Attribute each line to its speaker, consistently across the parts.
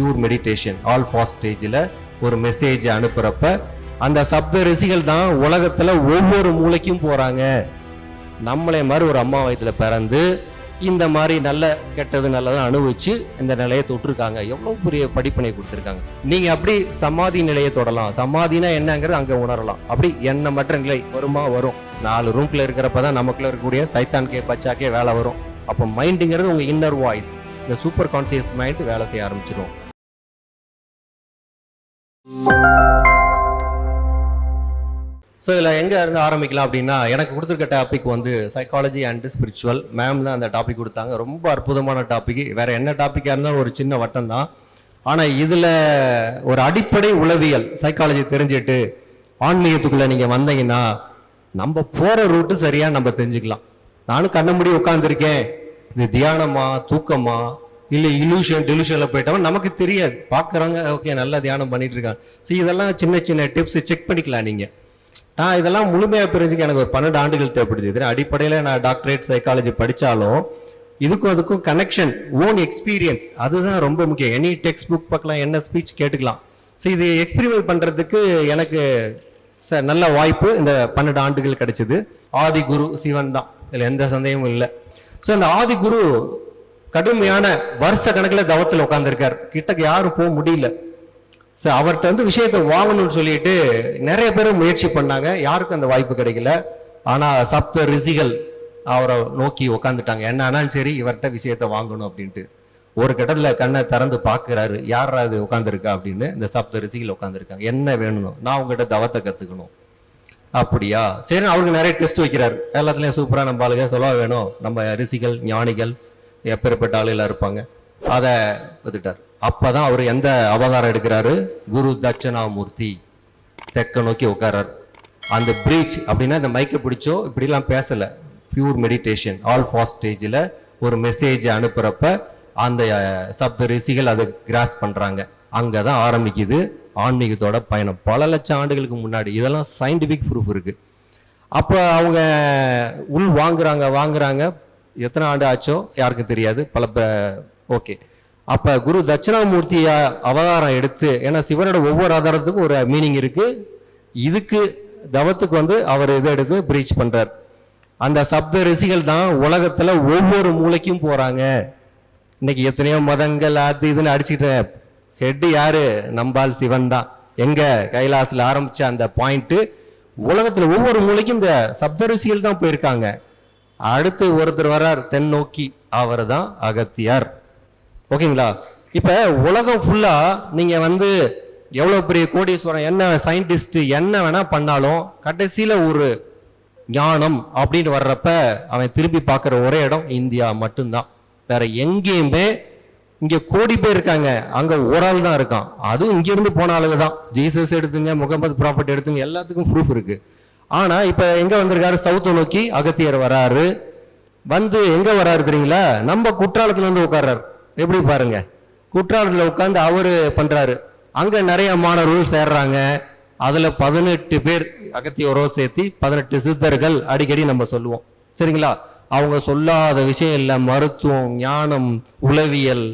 Speaker 1: Pure meditation all fast ஸ்டேஜில் ஒரு message அனுப்புகிறப்ப அந்த சப்த ரிஷிகள் தான் உலகத்தில் ஒவ்வொரு மூளைக்கும் போகிறாங்க நம்மளே மாதிரி ஒரு அம்மா வயதில் பிறந்து இந்த மாதிரி நல்ல கெட்டது நல்லதை அனுபவிச்சு இந்த நிலையை தொட்டிருக்காங்க. எவ்வளோ பெரிய படிப்பினை கொடுத்துருக்காங்க. நீங்கள் அப்படி சமாதி நிலையை தொடலாம். சமாதினா என்னங்கிறது அங்கே உணரலாம். அப்படி எண்ணமற்ற நிலை வருமா? வரும். நாலு ரூம்குள்ள இருக்கிறப்ப தான் நமக்குள்ள இருக்கக்கூடிய சைத்தான் கே பச்சாக்கே வேலை வரும். அப்போ மைண்டுங்கிறது உங்கள் இன்னர் வாய்ஸ் இந்த சூப்பர் கான்சியஸ் மைண்டு வேலை செய்ய ஆரம்பிச்சிடும் ஸோ இதில் எங்கே இருந்து ஆரம்பிக்கலாம் அப்படின்னா எனக்கு கொடுத்துருக்க டாபிக் வந்து சைக்காலஜி அண்ட் ஸ்பிரிச்சுவல் மேம் தான் அந்த டாபிக் கொடுத்தாங்க. ரொம்ப அற்புதமான டாபிக் வேறு என்ன டாப்பிக்காக இருந்தாலும் ஒரு சின்ன வட்டம் தான். ஆனால் இதில் ஒரு அடிப்படை உளவியல் சைக்காலஜி தெரிஞ்சுட்டு ஆன்மீகத்துக்குள்ளே நீங்கள் வந்தீங்கன்னா நம்ம போகிற ரூட்டு சரியாக நம்ம தெரிஞ்சுக்கலாம். நானும் கண்ண முடி உட்காந்துருக்கேன் இது தியானமா தூக்கமா இல்லை இலூஷன் டெலியூஷனில் போயிட்டவன் நமக்கு தெரியாது. பார்க்குறாங்க ஓகே நல்லா தியானம் பண்ணிட்டு இருக்காங்க ஸோ இதெல்லாம் சின்ன சின்ன டிப்ஸ் செக் பண்ணிக்கலாம் நீங்கள் நான் இதெல்லாம் முழுமையாக பிரிஞ்சுக்க எனக்கு ஒரு பன்னெண்டு ஆண்டுகள் தேவைப்படுது. இதில் அடிப்படையில் நான் டாக்டரேட் சைக்காலஜி படித்தாலும் இதுக்கும் அதுக்கும் கனெக்ஷன் ஓன் எக்ஸ்பீரியன்ஸ் அதுதான் ரொம்ப முக்கியம். எனி டெக்ஸ்ட் புக் பார்க்கலாம் என்ன ஸ்பீச் கேட்டுக்கலாம். ஸோ இது எக்ஸ்பெரிமெண்ட் பண்ணுறதுக்கு எனக்கு ச நல்ல வாய்ப்பு இந்த பன்னெண்டு ஆண்டுகள் கிடைச்சிது. ஆதி குரு சிவன் தான். இதில் எந்த சந்தேகமும் இல்லை. ஸோ இந்த ஆதி குரு கடுமையான வருஷ கணக்கில் தவத்தில் உட்காந்துருக்கார் கிட்டக்கு யாரும் போக முடியல. ஸோ அவர்கிட்ட வந்து விஷயத்தை வாங்கணும்னு சொல்லிட்டு நிறைய பேர் முயற்சி பண்ணாங்க. யாருக்கும் அந்த வாய்ப்பு கிடைக்கல. ஆனால் சப்த ரிசிகள் அவரை நோக்கி உக்காந்துட்டாங்க என்ன ஆனாலும் சரி இவர்கிட்ட விஷயத்தை வாங்கணும் அப்படின்ட்டு. ஒரு கடலில் கண்ணை திறந்து பார்க்குறாரு. யார் அது உட்காந்துருக்கா அப்படின்னு இந்த சப்த ரிசிகள் உட்காந்துருக்காங்க என்ன வேணும் நான் உங்ககிட்ட தவத்தை கற்றுக்கணும் அப்படியா? சரி அவருக்கு நிறைய டெஸ்ட் வைக்கிறாரு. எல்லாத்துலேயும் சூப்பராக நம்ம ஆளுங்க சொல்ல வேணும். நம்ம ரிசிகள் ஞானிகள் எப்பேற்பட்ட ஆளுகளாக இருப்பாங்க. அதை பார்த்துட்டார் அப்பதான் அவர் எந்த அவதாரம் எடுக்கிறாரு? குரு தட்சணாமூர்த்தி. தெக்க நோக்கி உட்காரார் அந்த பிரீச் அப்படின்னா இந்த மைக்கை பிடிச்சோ இப்படிலாம் பேசலை. பியூர் மெடிடேஷன் ஆல் ஃபாஸ்ட் ஸ்டேஜில் ஒரு மெசேஜ் அனுப்புகிறப்ப அந்த சப்த ரிஷிகள் அதை கிராஸ் பண்ணுறாங்க அங்கே தான் ஆரம்பிக்குது. ஆன்மீகத்தோட பயணம். பல லட்சம் ஆண்டுகளுக்கு முன்னாடி இதெல்லாம் சயின்டிஃபிக் ப்ரூஃப் இருக்குது அப்போ அவங்க உள் வாங்குறாங்க வாங்குறாங்க. எத்தனை ஆண்டு ஆச்சோ யாருக்கும் தெரியாது. பல ஓகே. அப்போ குரு தட்சிணாமூர்த்தியா அவதாரம் எடுத்து ஏன்னா சிவனோட ஒவ்வொரு ஆதாரத்துக்கும் ஒரு மீனிங் இருக்கு. இதுக்கு தவத்துக்கு வந்து அவர் இதை எடுத்து பிரீச் பண்றார். அந்த சப்த ரிஷிகள் தான் உலகத்துல ஒவ்வொரு மூலைக்கும் போறாங்க. இன்னைக்கு எத்தனையோ மதங்கள் அது இதுன்னு அடிச்சுக்கிட்ட ஹெட் யாரு? நம்பால் சிவன் தான். எங்க கைலாசில் ஆரம்பிச்ச அந்த பாயிண்ட் உலகத்துல ஒவ்வொரு மூலைக்கும் இந்த சப்தரிசிகள் தான் போயிருக்காங்க. அடுத்து ஒருத்தர் வர்றார் தென் நோக்கி அவர் தான் அகத்தியார். ஓகேங்களா? இப்போ உலகம் ஃபுல்லாக நீங்கள் வந்து எவ்வளோ பெரிய கோடீஸ்வரன் என்ன சயின்டிஸ்ட்டு என்ன வேணால் பண்ணாலும் கடைசியில் ஒரு ஞானம் அப்படின்னு வர்றப்ப அவன் திரும்பி பார்க்குற ஒரே இடம் இந்தியா மட்டும்தான். வேற எங்கேயுமே இங்கே கோடி பேர் இருக்காங்க. அங்கே ஒரு ஆள் தான் இருக்கான். அதுவும் இங்கேருந்து போன ஆளுங்க தான். ஜீசஸ் எடுத்துங்க முகமது ப்ராஃபிட் எடுத்துங்க எல்லாத்துக்கும் ப்ரூஃப் இருக்குது ஆனால் இப்போ எங்கே வந்திருக்காரு? சவுத்தை நோக்கி அகத்தியர் வராரு. வந்து எங்கே வராரு தெரியுங்களா? நம்ம குற்றாலத்தில் வந்து உட்கார்றாரு. எப்படி பாருங்க. குற்றாலத்தில் உட்காந்து அவர் பண்ணுறாரு அங்கே நிறைய மாணவர்கள் சேர்றாங்க. அதில் பதினெட்டு பேர் அகத்தியரோ சேர்த்தி பதினெட்டு சித்தர்கள் அடிக்கடி நம்ம சொல்லுவோம். சரிங்களா? அவங்க சொல்லாத விஷயம் இல்லை. மருத்துவம் ஞானம் உளவியல்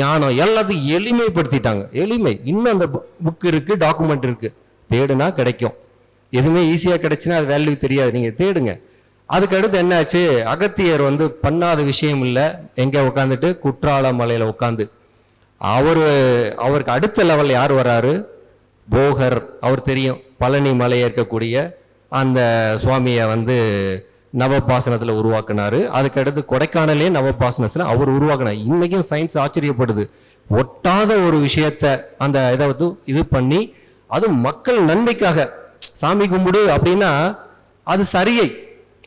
Speaker 1: ஞானம் எல்லாத்தையும் எளிமைப்படுத்திட்டாங்க. எளிமை. இன்னும் அந்த புக் இருக்குது டாக்குமெண்ட் இருக்குது தேடுனா கிடைக்கும். எதுவுமே ஈஸியாக கிடைச்சுன்னா அது வேல்யூ தெரியாது. நீங்கள் தேடுங்க. அதுக்கடுத்து என்னாச்சு? அகத்தியர் வந்து பண்ணாத விஷயம் இல்லை. எங்கே உட்காந்துட்டு குற்றால மலையில் உட்காந்து அவர் அவருக்கு அடுத்த லெவல் யார் வராரு போகர். அவர் தெரியும். பழனி மலையை இருக்கக்கூடிய அந்த சுவாமியை வந்து நவபாசனத்தில் உருவாக்குனாரு. அதுக்கு அடுத்து கொடைக்கானலே நவபாசனத்தில் அவர் உருவாக்குனார். இன்றைக்கும் சயின்ஸ் ஆச்சரியப்படுது. ஒட்டாத ஒரு விஷயத்த அந்த இதை வந்து இது பண்ணி அது மக்கள் நன்மைக்காக சாமி கும்பிடு அப்படின்னா அது சரியை.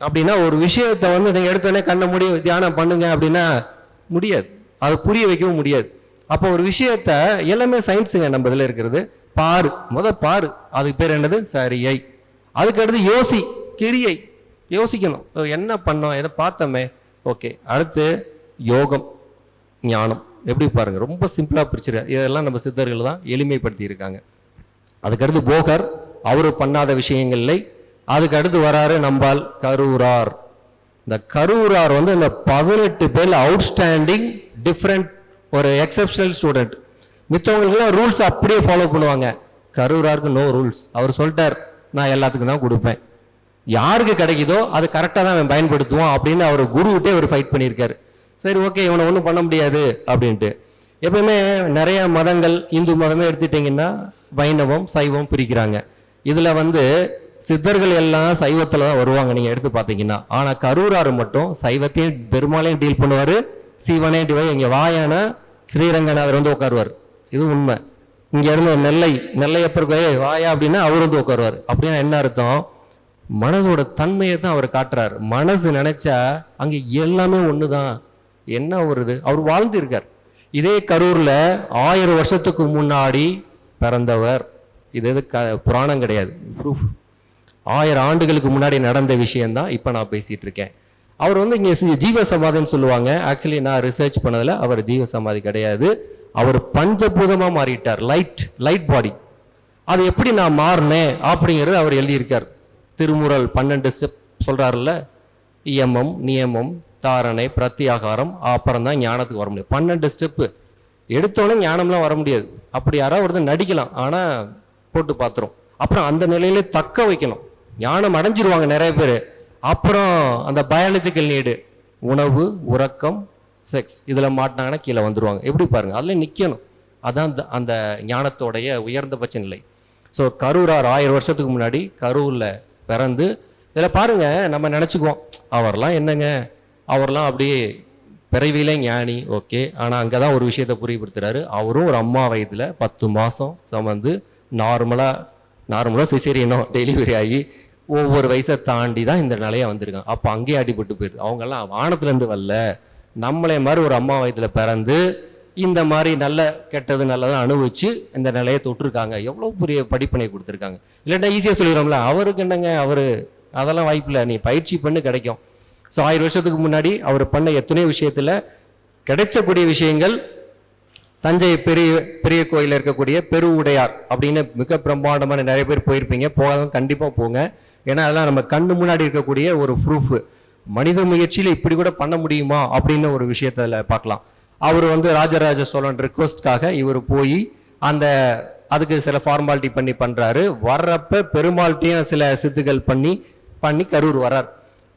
Speaker 1: அப்படின்னா ஒரு விஷயத்தை வந்து நீங்கள் எடுத்தோடனே கண்ணை முடி தியானம் பண்ணுங்க அப்படின்னா முடியாது. அது புரிய வைக்கவும் முடியாது. அப்போ ஒரு விஷயத்த எல்லாமே சயின்ஸுங்க நம்ம இதில் இருக்கிறது. பாரு. முத பாரு. அதுக்கு பேர் என்னது? சரியை. அதுக்கடுத்து யோசி. கிரியை. யோசிக்கணும். ஓ, என்ன பண்ணோம்? எதை பார்த்தோமே. ஓகே. அடுத்து யோகம். ஞானம். எப்படி பாருங்க. ரொம்ப சிம்பிளாக பிரிச்சிரு. இதெல்லாம் நம்ம சித்தர்கள் தான் எளிமைப்படுத்தி இருக்காங்க அதுக்கடுத்து போகர். அவர் பண்ணாத விஷயங்களை அதுக்கு அடுத்து வராரு நம்பால் கரூரார். இந்த கரூரார் வந்து இந்த பதினெட்டு பேர் அவுட்ஸ்டாண்டிங் டிஃப்ரெண்ட் ஒரு எக்ஸப்ஷனல் ஸ்டூடெண்ட் மித்தவங்களுக்குலாம் ரூல்ஸ் அப்படியே ஃபாலோ பண்ணுவாங்க. கரூராருக்கு நோ ரூல்ஸ் அவர் சொல்லிட்டார் நான் எல்லாத்துக்கும் தான் கொடுப்பேன். யாருக்கு கிடைக்குதோ அது கரெக்டாக தான் அவன் பயன்படுத்துவான் அப்படின்னு அவர் குருவிட்டே அவர் ஃபைட் பண்ணியிருக்காரு. சரி ஓகே இவனை ஒன்றும் பண்ண முடியாது அப்படின்ட்டு. எப்பயுமே நிறைய மதங்கள் இந்து மதமே எடுத்துட்டிங்கன்னா வைணவம் சைவம் பிரிக்கிறாங்க. இதில் வந்து சித்தர்கள் எல்லாம் சைவத்தில் தான் வருவாங்க நீங்கள் எடுத்து பார்த்தீங்கன்னா ஆனால் கரூரார் மட்டும் சைவத்தையும் பெருமாளையும் டீல் பண்ணுவார் சிவனையும் டீல் இங்கே வாயான ஸ்ரீரங்கநாதர் வந்து உட்காருவார். இது உண்மை. இங்கே இருந்து நெல்லை நெல்லையப்பர் கோயில் வாயா அப்படின்னா அவர் வந்து உட்காருவார். அப்படின்னா என்ன அர்த்தம்? மனதோட தன்மையை தான் அவர் காட்டுறார். மனசு நினைச்சா அங்கே எல்லாமே ஒன்று தான் என்ன ஒரு இது? அவர் வாழ்ந்து இருக்கார் இதே கரூரில் ஆயிரம் வருஷத்துக்கு முன்னாடி பிறந்தவர். இது எது க புராணம் கிடையாது. ப்ரூஃப் ஆயிரம் ஆண்டுகளுக்கு முன்னாடி நடந்த விஷயந்தான் இப்போ நான் பேசிகிட்டு இருக்கேன். அவர் வந்து இங்கே ஜீவ சமாதின்னு சொல்லுவாங்க. ஆக்சுவலி நான் ரிசர்ச் பண்ணதில் அவர் ஜீவ சமாதி கிடையாது. அவர் பஞ்சபூதமாக மாறிட்டார். லைட் லைட் பாடி அது எப்படி நான் மாறினேன் அப்படிங்கிறது அவர் எழுதியிருக்கார். திருமுறள் பன்னெண்டு ஸ்டெப் சொல்கிறாருல்ல இயமம் நியமம் தாரணை பிரத்யாகாரம் அப்புறம் தான் ஞானத்துக்கு வர முடியும். பன்னெண்டு ஸ்டெப்பு எடுத்தோடனே ஞானம்லாம் வர முடியாது. அப்படி யாராவது ஒருத்தர் நடிக்கலாம். ஆனால் போட்டு பார்த்துரும் அப்புறம் அந்த நிலையில தக்க வைக்கணும். ஞானம் அடைஞ்சிருவாங்க நிறைய பேர். அப்புறம் அந்த பயாலஜிக்கல் நீடு உணவு உறக்கம் செக்ஸ் இதில் மாட்டினாங்கன்னா கீழே வந்துடுவாங்க எப்படி பாருங்க? அதில் நிற்கணும் அதான் அந்த- அந்த ஞானத்தோடைய உயர்ந்தபட்ச நிலை. ஸோ கரூரார் ஆயிரம் வருஷத்துக்கு முன்னாடி கரூரில் பிறந்து இதில் பாருங்க நம்ம நினச்சிக்குவோம். அவர்லாம் என்னங்க? அவர்லாம் அப்படியே பிறவியில ஞானி ஓகே ஆனால் அங்கே தான் ஒரு விஷயத்தை புரியப்படுத்துறாரு. அவரும் ஒரு அம்மா வயதில் பத்து மாதம் சமந்து நார்மலாக நார்மலாக சிசேரியனோ டெலிவரி ஆகி ஒவ்வொரு வயசை தாண்டி தான் இந்த நிலையை வந்திருக்காங்க. அப்போ அங்கேயே அடிபட்டு போயிடுது. அவங்கெல்லாம் வானத்துலேருந்து வரல. நம்மளே மாதிரி ஒரு அம்மா வயதில் பிறந்து இந்த மாதிரி நல்ல கெட்டது நல்லதாக அனுபவிச்சு இந்த நிலையை தொட்டிருக்காங்க. எவ்வளோ பெரிய படிப்பினை கொடுத்துருக்காங்க. இல்லைன்னா ஈஸியாக சொல்லிடுறோம்ல அவருக்கு என்னங்க அவர் அதெல்லாம் வாய்ப்பில்லை நீ பயிற்சி பண்ணு கிடைக்கும். ஸோ ஆயிரம் வருஷத்துக்கு முன்னாடி அவர் பண்ண எத்தனையோ விஷயத்தில் கிடைச்சக்கூடிய விஷயங்கள் தஞ்சை பெரிய பெரிய கோயிலில் இருக்கக்கூடிய பெருவுடையார் அப்படின்னு மிக பிரம்மாண்டமான நிறைய பேர் போயிருப்பீங்க. போகாதவங்க கண்டிப்பாக போங்க. ஏன்னா அதெல்லாம் நம்ம கண்ணு முன்னாடி இருக்கக்கூடிய ஒரு ப்ரூஃப் மனித முயற்சியில் இப்படி கூட பண்ண முடியுமா? அப்படின்னு ஒரு விஷயத்தில் பார்க்கலாம். அவர் வந்து ராஜராஜ சோழன் ரிக்வஸ்ட்காக இவர் போய் அந்த அதுக்கு சில ஃபார்மாலிட்டி பண்ணி பண்ணுறாரு வர்றப்ப பெருமாள்கிட்டையும் சில சித்துகள் பண்ணி பண்ணி கரூர் வர்றார்.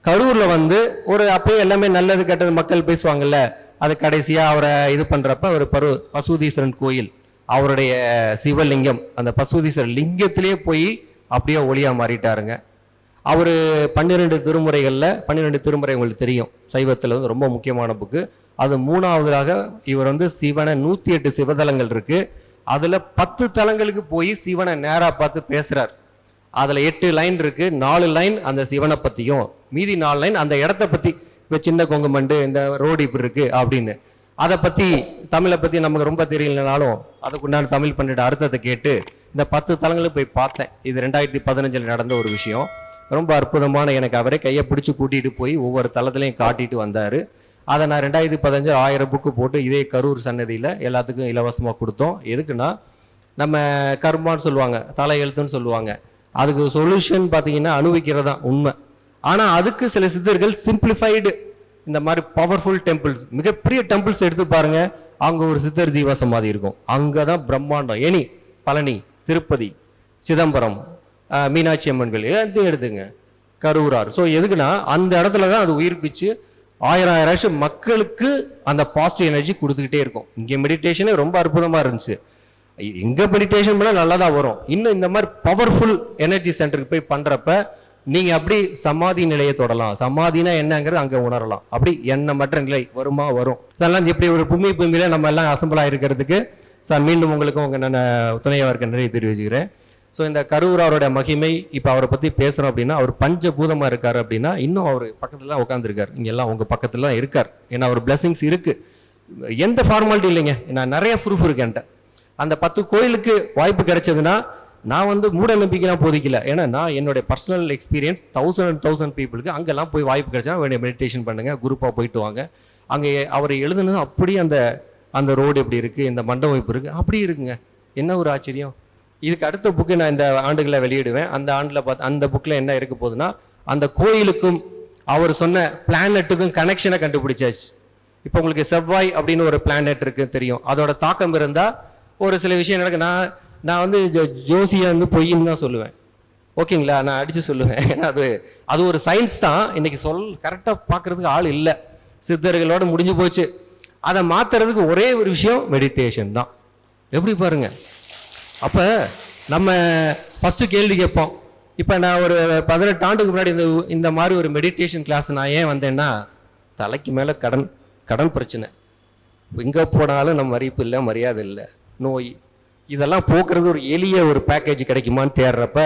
Speaker 1: கரூரில் வந்து ஒரு அப்போயே எல்லாமே நல்லது கெட்டது மக்கள் பேசுவாங்கல்ல. அது கடைசியாக அவரை இது பண்ணுறப்ப அவர் பரு பசுதீஸ்வரன் கோயில் அவருடைய சிவலிங்கம் அந்த பசுதீஸ்வரர் லிங்கத்திலேயே போய் அப்படியே ஒளியாக மாறிட்டாருங்க. அவர் பன்னிரெண்டு திருமுறைகளில் பன்னிரெண்டு திருமுறை உங்களுக்கு தெரியும். சைவத்தில் வந்து ரொம்ப முக்கியமான புக்கு. அது மூணாவதாக இவர் வந்து சிவனை நூற்றி எட்டு சிவதலங்கள் இருக்குது அதில் பத்து தலங்களுக்கு போய் சிவனை நேராக பார்த்து பேசுகிறார் அதில் எட்டு லைன் இருக்குது நாலு லைன் அந்த சிவனை பற்றியும் மீதி நாலு லைன் அந்த இடத்த பற்றி இப்போ சின்ன கொங்குமண்டு இந்த ரோடு இப்படி இருக்கு அப்படின்னு. அதை பற்றி தமிழை பற்றி நமக்கு ரொம்ப தெரியலனாலும் அதுக்குண்டான தமிழ் பண்ணிட்டு அர்த்தத்தை கேட்டு இந்த பத்து தலங்களும் போய் பார்த்தேன். இது ரெண்டாயிரத்தி பதினஞ்சில் நடந்த ஒரு விஷயம். ரொம்ப அற்புதமான எனக்கு அவரே கையை பிடிச்சி கூட்டிகிட்டு போய் ஒவ்வொரு தளத்துலையும் காட்டிட்டு வந்தார். அதை நான் ரெண்டாயிரத்தி பதினஞ்சு ஆயிரம் புக்கு போட்டு இதே கரூர் சன்னதியில் எல்லாத்துக்கும் இலவசமாக கொடுத்தோம். எதுக்குன்னா நம்ம கர்மான்னு சொல்லுவாங்க தலை எழுத்துன்னு சொல்லுவாங்க. அதுக்கு சொல்யூஷன் பார்த்தீங்கன்னா அனுபவிக்கிறது தான் உண்மை. ஆனால் அதுக்கு சில சித்தர்கள் சிம்பிளிஃபைடு இந்த மாதிரி பவர்ஃபுல் டெம்பிள்ஸ் மிகப்பெரிய டெம்பிள்ஸ் எடுத்து பாருங்க அங்கே ஒரு சித்தர் ஜீவ சமாதி இருக்கும். அங்கே தான் பிரம்மாண்டம். எனி பழனி திருப்பதி சிதம்பரம் மீனாட்சி அம்மன் கோயில் எல்லாத்தையும் எடுத்துங்க. கரூரார். ஸோ எதுக்குன்னா அந்த இடத்துல தான் அது உயிர்ப்பிச்சு ஆயிரம் ஆயிரம் வருஷம் மக்களுக்கு அந்த பாசிட்டிவ் எனர்ஜி கொடுத்துக்கிட்டே இருக்கும். இங்கே மெடிடேஷனே ரொம்ப அற்புதமாக இருந்துச்சு. இ- மெடிடேஷன் பண்ணால் நல்லா தான் வரும். இன்னும் இந்த மாதிரி பவர்ஃபுல் எனர்ஜி சென்டருக்கு போய் பண்ணுறப்ப நீங்க அப்படி சமாதி நிலையை தொடலாம். சமாதினா என்னங்கிறது அங்க உணரலாம். அப்படி எண்ணமற்ற நிலை வருமா? வரும். அதெல்லாம் இப்படி ஒரு பூமி பூமியில நம்ம எல்லாம் அசம்பிளாக இருக்கிறதுக்கு சார் மீண்டும் உங்களுக்கும் உங்க நான் துணையாக இருக்க நிறைய தெரிவிச்சுக்கிறேன். ஸோ இந்த கரூராரோட மகிமை இப்போ அவரை பற்றி பேசுகிறோம் அப்படின்னா அவர் பஞ்சபூதமாக இருக்கார் அப்படின்னா இன்னும் அவர் பக்கத்துல தான் உட்காந்துருக்கார் இங்கே எல்லாம் உங்கள் பக்கத்துல தான் இருக்கார். ஏன்னா அவர் பிளெஸிங்ஸ் இருக்கு. எந்த ஃபார்மாலிட்டி இல்லைங்க. நான் நிறைய ப்ரூஃப் இருக்கு என்கிட்ட. அந்த பத்து கோயிலுக்கு வாய்ப்பு கிடைச்சதுன்னா நான் வந்து மூட நம்பிக்கைலாம் போதிக்கல. ஏன்னா நான் என்னுடைய personal experience thousand and thousand பீப்புளுக்கு அங்கெல்லாம் போய் வாய்ப்பு கிடைச்சா வேண்டிய மெடிடேஷன் பண்ணுங்கள் குரூப்பாக போயிட்டு வாங்க. அங்கே அவர் எழுதுனது அப்படியே அந்த அந்த ரோடு எப்படி இருக்குது இந்த மண்டபம் இப்படி இருக்குது அப்படி இருக்குங்க. என்ன ஒரு ஆச்சரியம்? இதுக்கு அடுத்த புக்கு நான் இந்த ஆண்டுகளை வெளியிடுவேன். அந்த ஆண்டில் பார்த்து அந்த புக்கில் என்ன இருக்க போகுதுன்னா அந்த கோயிலுக்கும் அவர் சொன்ன பிளானட்டுக்கும் கனெக்ஷனை கண்டுபிடிச்சாச்சு. இப்போ உங்களுக்கு செவ்வாய் அப்படின்னு ஒரு பிளானட் இருக்குன்னு தெரியும். அதோட தாக்கம் இருந்தால் ஒரு சில விஷயம் நடக்கு நான் நான் வந்து ஜோ- ஜோசியம் வந்து பொய்ன்னு தான் சொல்லுவேன். ஓகேங்களா? நான் அடித்து சொல்லுவேன். ஏன்னா அது அது ஒரு சயின்ஸ் தான். இன்றைக்கி சொல் கரெக்டாக பார்க்கறதுக்கு ஆள் இல்லை. சித்தர்களோட முடிஞ்சு போச்சு. அதை மாற்றுறதுக்கு ஒரே ஒரு விஷயம் மெடிடேஷன் தான். எப்படி பாருங்கள் அப்போ நம்ம ஃபஸ்ட்டு கேள்வி கேட்போம். இப்போ நான் ஒரு பதினெட்டு ஆண்டுக்கு முன்னாடி இந்த இந்த மாதிரி ஒரு மெடிடேஷன் கிளாஸ் நான் ஏன் வந்தேன்னா தலைக்கு மேலே கடன் கடன் பிரச்சனை. எங்கே போனாலும் நம்ம மறிப்பு இல்லை மரியாதை இல்லை. நோய் இதெல்லாம் போக்குறது ஒரு எளிய ஒரு பேக்கேஜ் கிடைக்குமான்னு தேடுறப்ப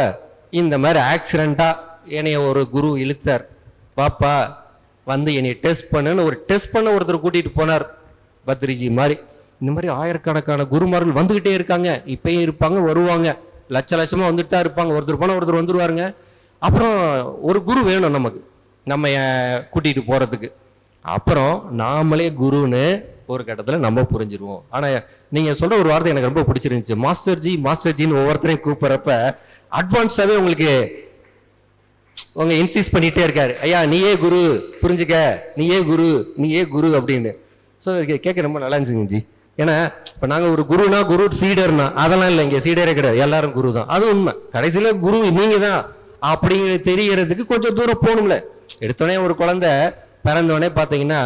Speaker 1: இந்த மாதிரி ஆக்சிடெண்ட்டாக என்னைய ஒரு குரு இழுத்தார். பாப்பா வந்து என்னை டெஸ்ட் பண்ணுன்னு ஒரு டெஸ்ட் பண்ண ஒருத்தர் கூட்டிகிட்டு போனார். பத்ரிஜி மாதிரி. இந்த மாதிரி ஆயிரக்கணக்கான குருமார்கள் வந்துக்கிட்டே இருக்காங்க. இப்பயும் இருப்பாங்க வருவாங்க. லட்ச லட்சமாக வந்துட்டு தான் இருப்பாங்க. ஒருத்தர் போனால் ஒருத்தர் வந்துருவாருங்க. அப்புறம் ஒரு குரு வேணும் நமக்கு நம்ம கூட்டிகிட்டு போகிறதுக்கு அப்புறம் நாமளே குருன்னு ஒரு கட்டத்தில் நம்ம புரிஞ்சிருவோம். ஆனால் நீங்கள் சொல்கிற ஒரு வார்த்தை எனக்கு ரொம்ப பிடிச்சிருந்துச்சு. மாஸ்டர்ஜி மாஸ்டர்ஜின்னு ஒவ்வொருத்தரையும் கூப்பிட்றப்ப அட்வான்ஸாகவே உங்களுக்கு உங்க இன்சிஸ் பண்ணிகிட்டே இருக்காரு. ஐயா நீயே குரு புரிஞ்சுக்க. நீயே குரு நீயே குரு அப்படின்னு. ஸோ கேட்க ரொம்ப நல்லா இருந்துச்சுங்க ஜி ஏன்னா இப்போ நாங்கள் ஒரு குருனா குரு சீடர்னா அதெல்லாம் இல்லை இங்கே சீடரே கிடையாது. எல்லாரும் குரு தான். அது உண்மை. கடைசியில் குரு நீங்கள் தான் அப்படிங்கிறது தெரியறதுக்கு கொஞ்சம் தூரம் போகணும்ல. எடுத்தோடனே ஒரு குழந்தை பிறந்தோடனே பார்த்தீங்கன்னா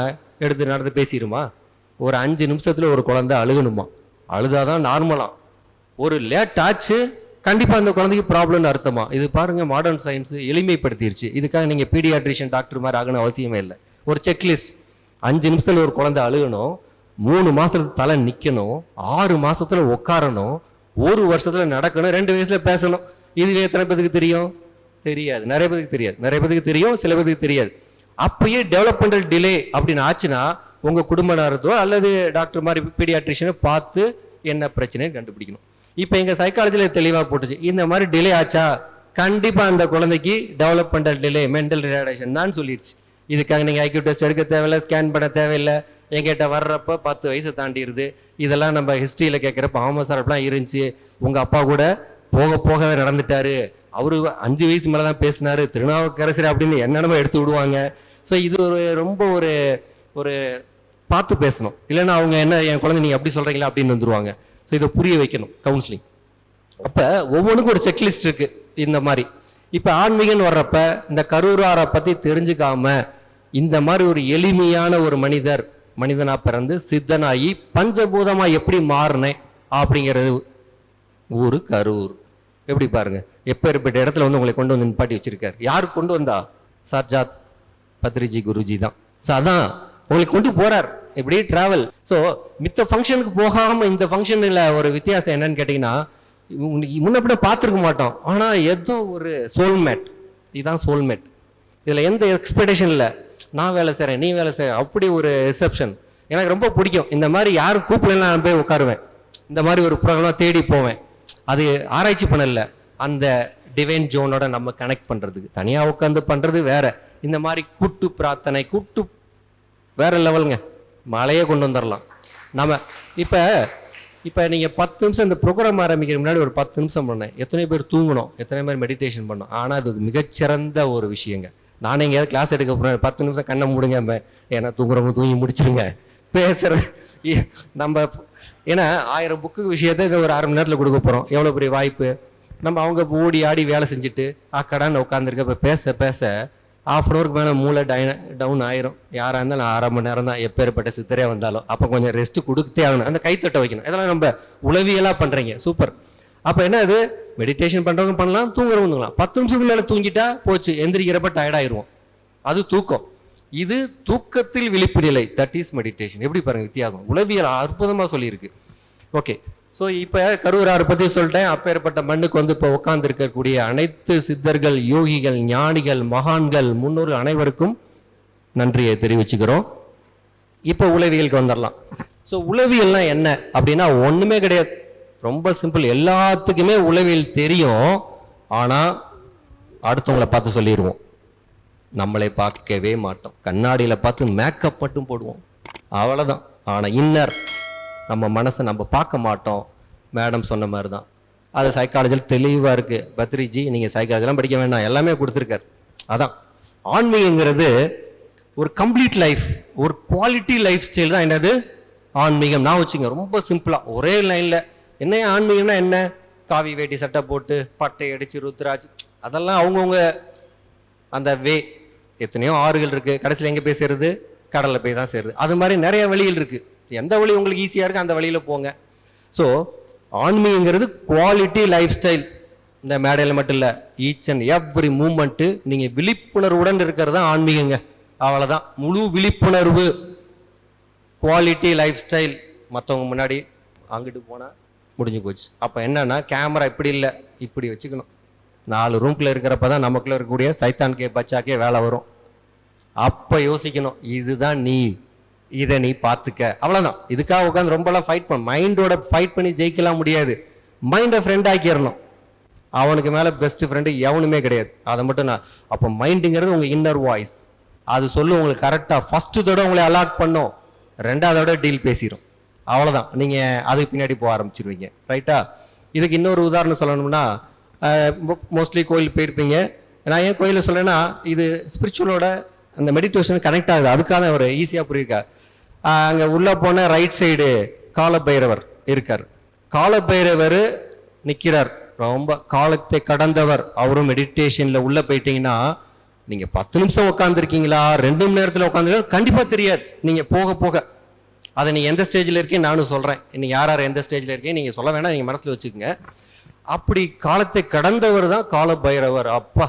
Speaker 1: எடுத்து நடந்து பேசிடுமா? ஒரு அஞ்சு நிமிஷத்தில் ஒரு குழந்தை அழுகணுமா? அழுதாதான் நார்மலாக ஒரு லேட் ஆச்சு கண்டிப்பாக அந்த குழந்தைக்கு ப்ராப்ளம்னு அர்த்தமா? இது பாருங்கள் மாடர்ன் சயின்ஸ் எளிமைப்படுத்திடுச்சு இதுக்காக நீங்கள் பீடியாட்ரிஷியன் டாக்டர் மாதிரி ஆகணும் அவசியமே இல்லை. ஒரு செக்லிஸ்ட் அஞ்சு நிமிஷத்தில் ஒரு குழந்தை அழுகணும் மூணு மாதத்துக்கு தலை நிற்கணும் ஆறு மாதத்தில் உட்காரணும் ஒரு வருஷத்தில் நடக்கணும் ரெண்டு வயசில் பேசணும். இது எத்தனை பேருக்கு தெரியும்? தெரியாது. நிறைய பேருக்கு தெரியாது. நிறைய பேருக்கு தெரியும் சில பேருக்கு தெரியாது. அப்பயே டெவலப்மெண்டல் டிலே அப்படின்னு ஆச்சுன்னா உங்கள் குடும்ப நேரத்தோ அல்லது டாக்டர் மாதிரி பீடியாட்ரிஷியனை பார்த்து என்ன பிரச்சனைன்னு கண்டுபிடிக்கணும். இப்போ எங்கள் சைக்காலஜியில் தெளிவாக போட்டுச்சு. இந்த மாதிரி டிலே ஆச்சா? கண்டிப்பாக அந்த குழந்தைக்கு டெவலப்மெண்டல் டிலே மென்டல் ரிலாக்ஸேஷன் தான் சொல்லிடுச்சு இதுக்காக நீங்கள் ஐக்யூ டெஸ்ட் எடுக்க தேவையில்லை ஸ்கேன் பண்ண தேவையில்லை. எங்கிட்ட வர்றப்ப பத்து வயசு தாண்டிடுது. இதெல்லாம் நம்ம ஹிஸ்ட்ரியில் கேட்குறப்ப ஆமாம் சார் அப்படிலாம் இருந்துச்சு. உங்கள் அப்பா கூட போக போகவே நடந்துட்டாரு. அவரு அஞ்சு வயசு மேலே தான் பேசினார். திருநாவுக்கரசர் அப்படின்னு என்னென்னமோ எடுத்து விடுவாங்க. ஸோ இது ஒரு ரொம்ப ஒரு ஒரு பார்த்து பேசணும். இல்லைன்னா அவங்க என்ன என் குழந்தை நீங்க அப்படி சொல்றீங்களா? அப்படின்னு வந்துருவாங்க. ஸோ இதை புரிய வைக்கணும் கவுன்சிலிங் அப்போ ஒவ்வொன்றுக்கும் ஒரு செக்லிஸ்ட் இருக்கு இந்த மாதிரி. இப்போ ஆன்மீகன் வர்றப்ப இந்த கரூராரை பற்றி தெரிஞ்சுக்காம இந்த மாதிரி ஒரு எளிமையான ஒரு மனிதர் மனிதனாக பிறந்து சித்தனாகி பஞ்சபூதமாக எப்படி மாறினேன் அப்படிங்கிறது ஊர் கரூர். எப்படி பாருங்க எப்பேற்பட்ட இடத்துல வந்து உங்களை கொண்டு வந்து நிப்பாட்டி வச்சிருக்காரு. யார் கொண்டு வந்தா? சார்ஜாத் பத்ரிஜி குருஜி தான். ஸோ அதான் உங்களை கொண்டு போறார். இப்படி டிராவல் ஸோ மித்த ஃபங்க்ஷனுக்கு போகாமல் இந்த ஃபங்க்ஷனில் ஒரு வித்தியாசம் என்னன்னு கேட்டிங்கன்னா முன்ன பின்ன பார்த்துருக்க மாட்டோம். ஆனால் ஏதோ ஒரு சோல்மேட் இதுதான் சோல்மேட் இதில் எந்த எக்ஸ்பெக்டேஷன் இல்லை. நான் வேலை செய்கிறேன் நீ வேலை செய்கிற அப்படி ஒரு ரிசப்ஷன் எனக்கு ரொம்ப பிடிக்கும். இந்த மாதிரி யாரும் கூப்பிடலாம் நான் போய் உட்காருவேன். இந்த மாதிரி ஒரு ப்ரோக்ராமாக தேடி போவேன். அது ஆராய்ச்சி பண்ணல. அந்த டிவைன் ஜோனோட நம்ம கனெக்ட் பண்ணுறதுக்கு தனியாக உட்காந்து பண்ணுறது வேற. இந்த மாதிரி கூட்டு பிரார்த்தனை கூட்டு வேற லெவலுங்க மழையே கொண்டு வந்துடலாம் நம்ம இப்போ இப்போ நீங்கள் பத்து நிமிஷம் இந்த ப்ரோக்ராம் ஆரம்பிக்கிற முன்னாடி ஒரு பத்து நிமிஷம் பண்ணேன் எத்தனை பேர் தூங்கணும். எத்தனை பேர் மெடிடேஷன் பண்ணணும். ஆனால் அது மிகச்சிறந்த ஒரு விஷயங்க. நானே எங்கேயாவது கிளாஸ் எடுக்க போகிறேன் பத்து நிமிஷம் கண்ணை மூடுங்க ஏன்னா தூங்குறவங்க தூங்கி முடிச்சிருங்க. பேசுகிற இ- நம்ம ஏன்னா ஆயிரம் புக்கு விஷயத்தை இந்த ஒரு அரை மணி நேரத்தில் கொடுக்க போகிறோம் எவ்வளோ பெரிய வாய்ப்பு? நம்ம அவங்க ஓடி ஆடி வேலை செஞ்சுட்டு அக்கடான்னு உட்காந்துருக்க இப்போ பேச பேச ஆஃப் அன் ஹவருக்கு மேலே மூளை டைன டவுன் ஆயிரும். யாராக இருந்தாலும் அரை மணி நேரம் தான் எப்பேற்பட்ட சித்தரே வந்தாலும். அப்போ கொஞ்சம் ரெஸ்ட் கொடுத்தே ஆகணும். அந்த கைத்தட்ட வைக்கணும். இதெல்லாம் நம்ம உளவியலாக பண்ணுறீங்க சூப்பர் அப்போ என்ன அது? மெடிடேஷன் பண்ணுறவங்க பண்ணலாம் தூங்குறவங்க தூங்கலாம் பத்து நிமிஷத்துக்கு மேலே தூங்கிட்டா போச்சு. எந்திரிக்கிறப்ப டயர்டாயிருவோம் அது தூக்கம். இது தூக்கத்தில் விழிப்பு நிலை. தட் இஸ் மெடிடேஷன் எப்படி பாருங்க வித்தியாசம். உளவியல் அற்புதமாக சொல்லியிருக்கு. ஓகே ஸோ இப்போ கரூராரை பற்றி சொல்லிட்டேன். அப்பேற்பட்ட மண்ணுக்கு வந்து இப்போ உட்காந்துருக்கக்கூடிய அனைத்து சித்தர்கள் யோகிகள் ஞானிகள் மகான்கள் முன்னோர்கள் அனைவருக்கும் நன்றியை தெரிவிச்சுக்கிறோம். இப்போ உளவியலுக்கு வந்துடலாம் ஸோ உளவியல்னால் என்ன? அப்படின்னா ஒன்றுமே கிடையாது. ரொம்ப சிம்பிள் எல்லாத்துக்குமே உளவியல் தெரியும். ஆனால் அடுத்தவங்களை பார்த்து சொல்லிடுவோம் நம்மளை பார்க்கவே மாட்டோம். கண்ணாடியில் பார்த்து மேக்கப் மட்டும் போடுவோம். அவ்வளோதான் ஆனால் இன்னர் நம்ம மனசை நம்ம பார்க்க மாட்டோம். மேடம் சொன்ன மாதிரி தான் அது சைக்காலஜியில் தெளிவாக இருக்குது பத்ரிஜி நீங்கள் சைக்காலஜிலாம் படிக்க வேண்டாம். எல்லாமே கொடுத்துருக்காரு. அதான். ஆன்மீகங்கிறது ஒரு கம்ப்ளீட் லைஃப் ஒரு குவாலிட்டி லைஃப் ஸ்டைல் தான். என்னது? ஆன்மீகம். நான் வச்சுங்க ரொம்ப சிம்பிளாக ஒரே லைனில் என்ன ஆன்மீகம்னா என்ன? காவி வேட்டி சட்டை போட்டு பட்டை அடிச்சு ருத்ராஜ் அதெல்லாம் அவங்கவுங்க அந்த வே எத்தனையோ ஆறுகள் இருக்குது கடைசியில் எங்கே போய் சேருது? கடலில் போய் தான் சேருது. அது மாதிரி நிறைய வழிகள் இருக்குது எந்த வழி உங்களுக்கு ஈஸியாக இருக்குது அந்த வழியில் போங்க. ஸோ ஆன்மீகங்கிறது குவாலிட்டி லைஃப் ஸ்டைல் இந்த மேடையில் மட்டும் இல்லை ஈச் அண்ட் எவ்ரி மூமெண்ட்டு நீங்கள் விழிப்புணர்வுடன் இருக்கிறது தான் ஆன்மீகங்க. அவ்வளோதான் முழு விழிப்புணர்வு. குவாலிட்டி லைஃப் ஸ்டைல் மற்றவங்க முன்னாடி அங்கிட்டு போனால் முடிஞ்சு போச்சு. அப்போ என்னன்னா கேமரா இப்படி இல்லை இப்படி வச்சுக்கணும். நாலு ரூம்குள்ளே இருக்கிறப்ப தான் நமக்குள்ளே இருக்கக்கூடிய சைத்தான் கே பச்சாக்கே வேலை வரும். அப்போ யோசிக்கணும் இதுதான் நீ. இதை நீ பார்த்துக்க. அவ்வளோதான் இதுக்காக உட்காந்து ரொம்பலாம் ஃபைட் பண்ண மைண்டோட ஃபைட் பண்ணி ஜெயிக்கலாம் முடியாது. மைண்டை ஃப்ரெண்ட் ஆக்கிடணும் அவனுக்கு மேலே பெஸ்ட் ஃப்ரெண்டு எவனுமே கிடையாது. அதை மட்டும் நான் அப்போ மைண்டுங்கிறது உங்கள் இன்னர் வாய்ஸ் அது சொல்லு உங்களுக்கு கரெக்டாக ஃபஸ்ட்டு தடவை உங்களை அலாட் பண்ணும். ரெண்டாவதோட டீல் பேசிடும் அவ்வளோதான் நீங்கள் அதுக்கு பின்னாடி போக ஆரம்பிச்சிருவீங்க. ரைட்டா இதுக்கு இன்னொரு உதாரணம் சொல்லணும்னா மோஸ்ட்லி கோயில் போயிருப்பீங்க. நான் ஏன் கோயிலில் சொல்லேன்னா இது ஸ்பிரிச்சுவலோட அந்த மெடிடேஷன் கனெக்ட் ஆகுது. அதுக்காக ஒரு ஈஸியாக புரியிருக்கா அங்கே உள்ளே போன ரைட் சைடு காலபைரவர் இருக்கார். காலபைரவர் நிற்கிறார் ரொம்ப காலத்தை கடந்தவர். அவரும் மெடிடேஷனில் உள்ளே போயிட்டீங்கன்னா நீங்கள் பத்து நிமிஷம் உட்காந்துருக்கீங்களா ரெண்டு மணி நேரத்தில் உட்காந்துருக்கீங்களா கண்டிப்பாக தெரியாது. நீங்கள் போக போக. அதை நீங்கள் எந்த ஸ்டேஜில் இருக்கேன் நானும் சொல்கிறேன் நீங்கள் யார் யார் எந்த ஸ்டேஜில் இருக்கேன் நீங்கள் சொல்ல வேணாம். நீங்கள் மனசில் வச்சுக்கோங்க. அப்படி காலத்தை கடந்தவர் தான் கால பைரவர் அப்பா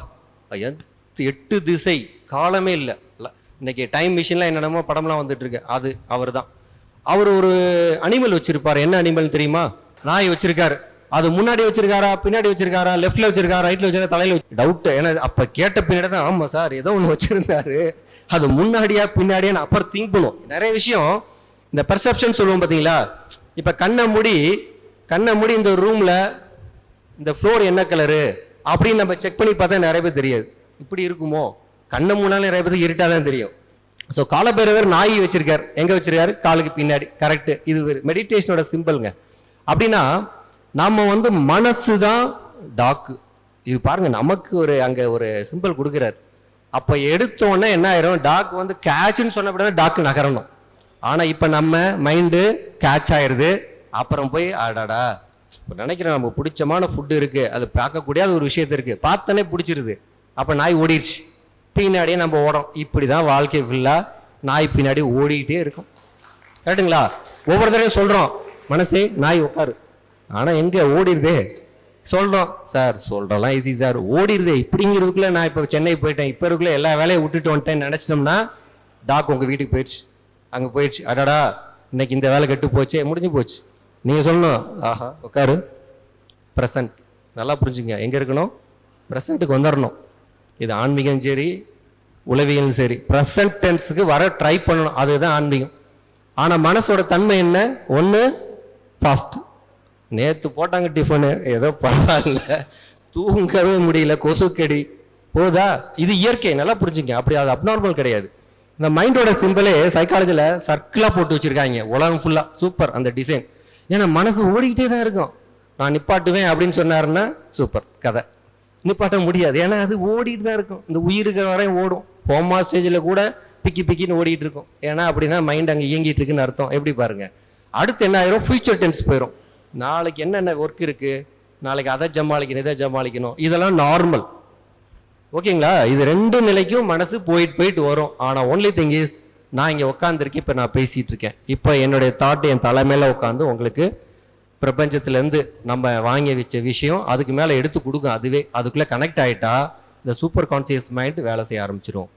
Speaker 1: எட்டு திசை. காலமே இல்லை. இன்னைக்கு டைம் மிஷின்லாம் என்னென்னமோ படம்லாம் வந்துட்டு இருக்கு அது அவர் தான் அவர் ஒரு அனிமல் வச்சிருப்பார். என்ன அனிமல் தெரியுமா? நாய் வச்சிருக்காரு. அது முன்னாடி வச்சிருக்காரா? பின்னாடி வச்சிருக்காரா? லெஃப்ட்ல வச்சிருக்காரா? ரைட்ல வச்சிருக்கா தலையில டவுட் ஏன்னா அப்ப கேட்ட பின்னாடி தான் ஆமா சார் ஏதோ ஒன்று வச்சிருந்தாரு. அது முன்னாடியா பின்னாடியா நான் அப்புறம் திங்க் பண்ணுவோம். நிறைய விஷயம் இந்த பெர்செப்ஷன் சொல்லுவோம் பாத்தீங்களா? இப்ப கண்ணை மூடி கண்ணை மூடி இந்த ரூம்ல இந்த ஃப்ளோர் என்ன கலரு அப்படின்னு நம்ம செக் பண்ணி பார்த்தா நிறைய பேர் தெரியாது. இப்படி இருக்குமோ? கண்ணை மூணாலும் நிறைய பேருக்கு இருட்டாக தான் தெரியும். ஸோ காலபைரவர் நாய் வச்சிருக்கார். எங்க வச்சிருக்காரு? காலுக்கு பின்னாடி. கரெக்டு இது மெடிடேஷனோட சிம்பிள்ங்க அப்படின்னா நம்ம வந்து மனசு தான் டாக்கு இது பாருங்க நமக்கு ஒரு அங்க ஒரு சிம்பிள் கொடுக்குறாரு. அப்போ எடுத்தோன்னே என்ன ஆயிரும்? டாக் வந்து கேட்ச்னு சொன்ன டாக்கு நகரணும். ஆனா இப்போ நம்ம மைண்டு கேட்ச் ஆயிடுது அப்புறம் போய் அடாடா இப்போ நினைக்கிறேன் நமக்கு பிடிச்சமான ஃபுட்டு இருக்கு. அது பார்க்கக்கூடிய அது ஒரு விஷயத்து இருக்கு. பார்த்தோன்னே பிடிச்சிருது. அப்போ நாய் ஓடிடுச்சு பின்னாடியே நம்ம ஓடும் இப்படி தான் வாழ்க்கை ஃபுல்லாக நாய் பின்னாடி ஓடிக்கிட்டே இருக்கும். கரெக்டுங்களா ஒவ்வொரு தடவையும் சொல்கிறோம் மனசே நாய் உட்காரு. ஆனால் எங்கே ஓடிடுதே? சொல்கிறோம் சார் சொல்கிறலாம் ஈஸி சார். ஓடிடுதே. இப்படிங்கிறதுக்குள்ளே நான் இப்போ சென்னை போயிட்டேன். இப்போ இருக்குள்ளே எல்லா வேலையும் விட்டுட்டு வந்துட்டேன்னு நினச்சிட்டோம்னா டாக் உங்கள் வீட்டுக்கு போயிடுச்சு. அங்கே போயிடுச்சு. அடாடா இன்னைக்கு இந்த வேலை கெட்டு போச்சே. முடிஞ்சு போச்சு. நீங்கள் சொல்லணும். ஆஹா உட்காரு. ப்ரெசன்ட் நல்லா புரிஞ்சுங்க. எங்கே இருக்கணும்? ப்ரெசண்ட்டுக்கு வந்துடணும் இது ஆன்மீகம் சரி உளவியலும் சரி. ப்ரெசன்ட் டென்ஸுக்கு வர ட்ரை பண்ணணும். அதுதான் ஆன்மீகம். ஆனால் மனசோட தன்மை என்ன? ஒன்று ஃபாஸ்ட் நேற்று போட்டாங்க டிஃபனு ஏதோ பரவாயில்ல. தூங்கவே முடியல. கொசுக்கடி. போதா? இது இயற்கை. நல்லா புரிஞ்சுங்க. அப்படி அது அப்நார்மல் கிடையாது. இந்த மைண்டோட சிம்பிளே சைக்காலஜியில் சர்க்கிளாக போட்டு வச்சுருக்காங்க. உலகம் ஃபுல்லாக சூப்பர் அந்த டிசைன் ஏன்னா மனசு ஓடிக்கிட்டே தான் இருக்கும். நான் நிப்பாட்டுவேன் அப்படின்னு சொன்னாருன்னா சூப்பர் கதை. நிப்பாட்ட முடியாது. ஏன்னா அது ஓடிட்டு தான் இருக்கும். இந்த உயிர் வரையும் ஓடும். ஹோமா ஸ்டேஜில் கூட பிக்கி பிக்கின்னு ஓடிட்டு இருக்கும். ஏன்னா அப்படின்னா மைண்ட் அங்கே இயங்கிட்டு இருக்குன்னு அர்த்தம். எப்படி பாருங்க. அடுத்து என்ன ஆயிரும்? ஃபியூச்சர் டென்ஸ் போயிடும் நாளைக்கு என்னென்ன ஒர்க் இருக்கு? நாளைக்கு அதை ஜமாளிக்கணும் இதை ஜமாளிக்கணும் இதெல்லாம் நார்மல் ஓகேங்களா? இது ரெண்டு நிலைக்கும் மனசு போயிட்டு போயிட்டு வரும். ஆனால் ஒன்லி திங் இஸ் நான் இங்கே உட்காந்துருக்கேன் இப்போ நான் பேசிகிட்டு இருக்கேன். இப்போ என்னுடைய தாட் என் தலைமையில் உட்காந்து உங்களுக்கு பிரபஞ்சத்திலேருந்து நம்ம வாங்கி வச்ச விஷயம் அதுக்கு மேலே எடுத்து கொடுக்கும் அதுவே. அதுக்குள்ளே கனெக்ட் ஆகிட்டா இந்த சூப்பர் கான்சியஸ் மைண்ட் வேலை செய்ய ஆரம்பிச்சிடும்